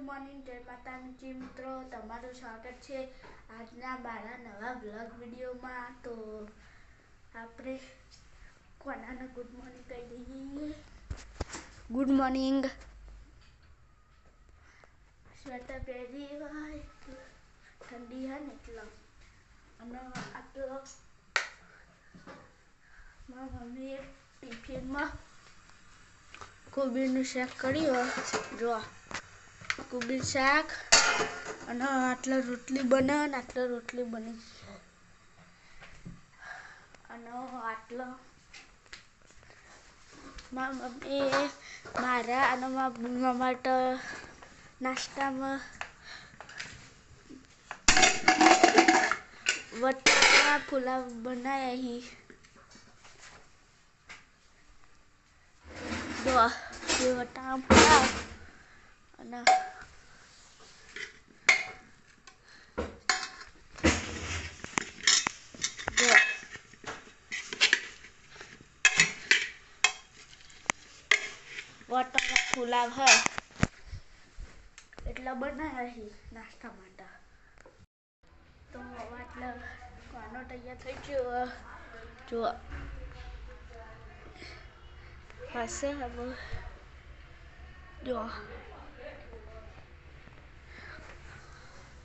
Morning જય માતાજી મિત્રો. તમારું સ્વાગત છે આજના મારા નવા બ્લોગ વિડીયોમાં. તો આપણે કોનાને ગુડ મોર્નિંગ કહી દઈએ? Good morning. સ્વેટર પહેરી હોય ઠંડી હે ને એટલો અને આટલો મારા મમ્મીએ ટિફિનમાં કોબીનું શાક કર્યું જો કોબી શાક અને આટલા રોટલી બને અને આટલા રોટલી બની અને આટલો મારા મમ્મીએ મારા અને મારા માટે નાસ્તામાં વટાણા પુલાવ બનાવ્યા અહીં એ વટાણા પુલાવ વટાણા પુલાવ હે એટલે બનાવ્યા છે નાસ્તા માટે તો હવે એટલે ખાનો તૈયાર થઈ ગયો જો પાસે હવે જો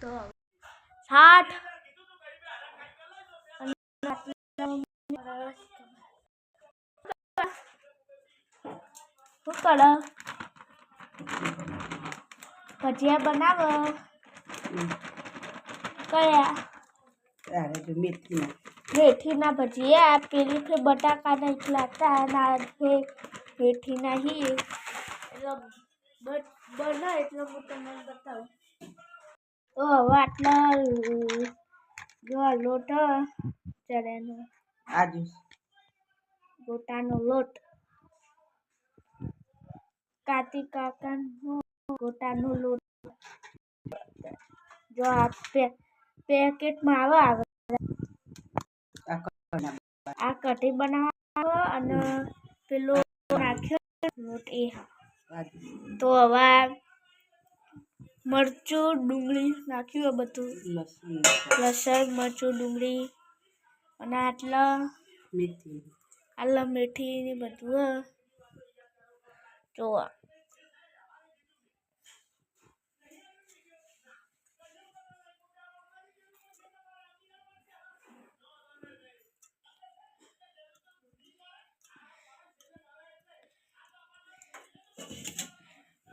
તો સાઠ શું કરો ભજીયા બનાવો કયા તારે જો મેથીના મેથીના ભજીયા પેલી ફે બટાકાના એકલા હતા ના ફે મેથીના હી એટલે બટ બને એટલે હું તમને બતાવું તો હવે આટલા જો આ લોટ ચણાનો આજુ ગોટાનો લોટ કાતી કાકાનો ગોટાનો લોટ. જો આ પે પેકેટમાં આવે આવે આ કઢી બનાવવા અને પેલો નાખ્યો લોટ એ તો હવે મરચું ડુંગળી નાખ્યું આ બધું. લસણ લસણ મરચું ડુંગળી અને આટલા મેથી આટલા મેથી ને બધું જોવા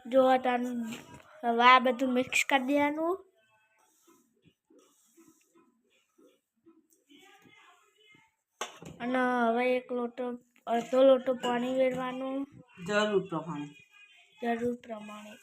જો તાન હવે આ બધું મિક્સ કરી દેવાનું અને હવે એક લોટો અડધો લોટો પાણી વેરવાનું જરૂર પ્રમાણે. જરૂર પ્રમાણે.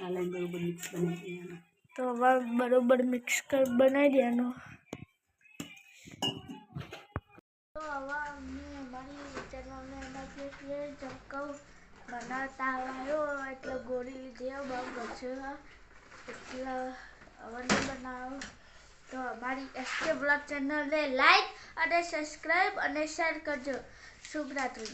આ લઈને બરોબર મિક્સ બનાવી દેવાનું તો હવે બરોબર મિક્સ કર બનાવી દેવાનું. તો હવે અમને અમારી ચેનલને અમને એના એટલે ચમકાવ બનાવતા આવ્યો એટલે ગોળી લીધી બહુ ગચ્યો એટલે હવે નહીં બનાવો. તો અમારી એસકે બ્લોગ ચેનલને લાઈક અને સબસ્ક્રાઈબ અને શેર કરજો. શુભ રાત્રિ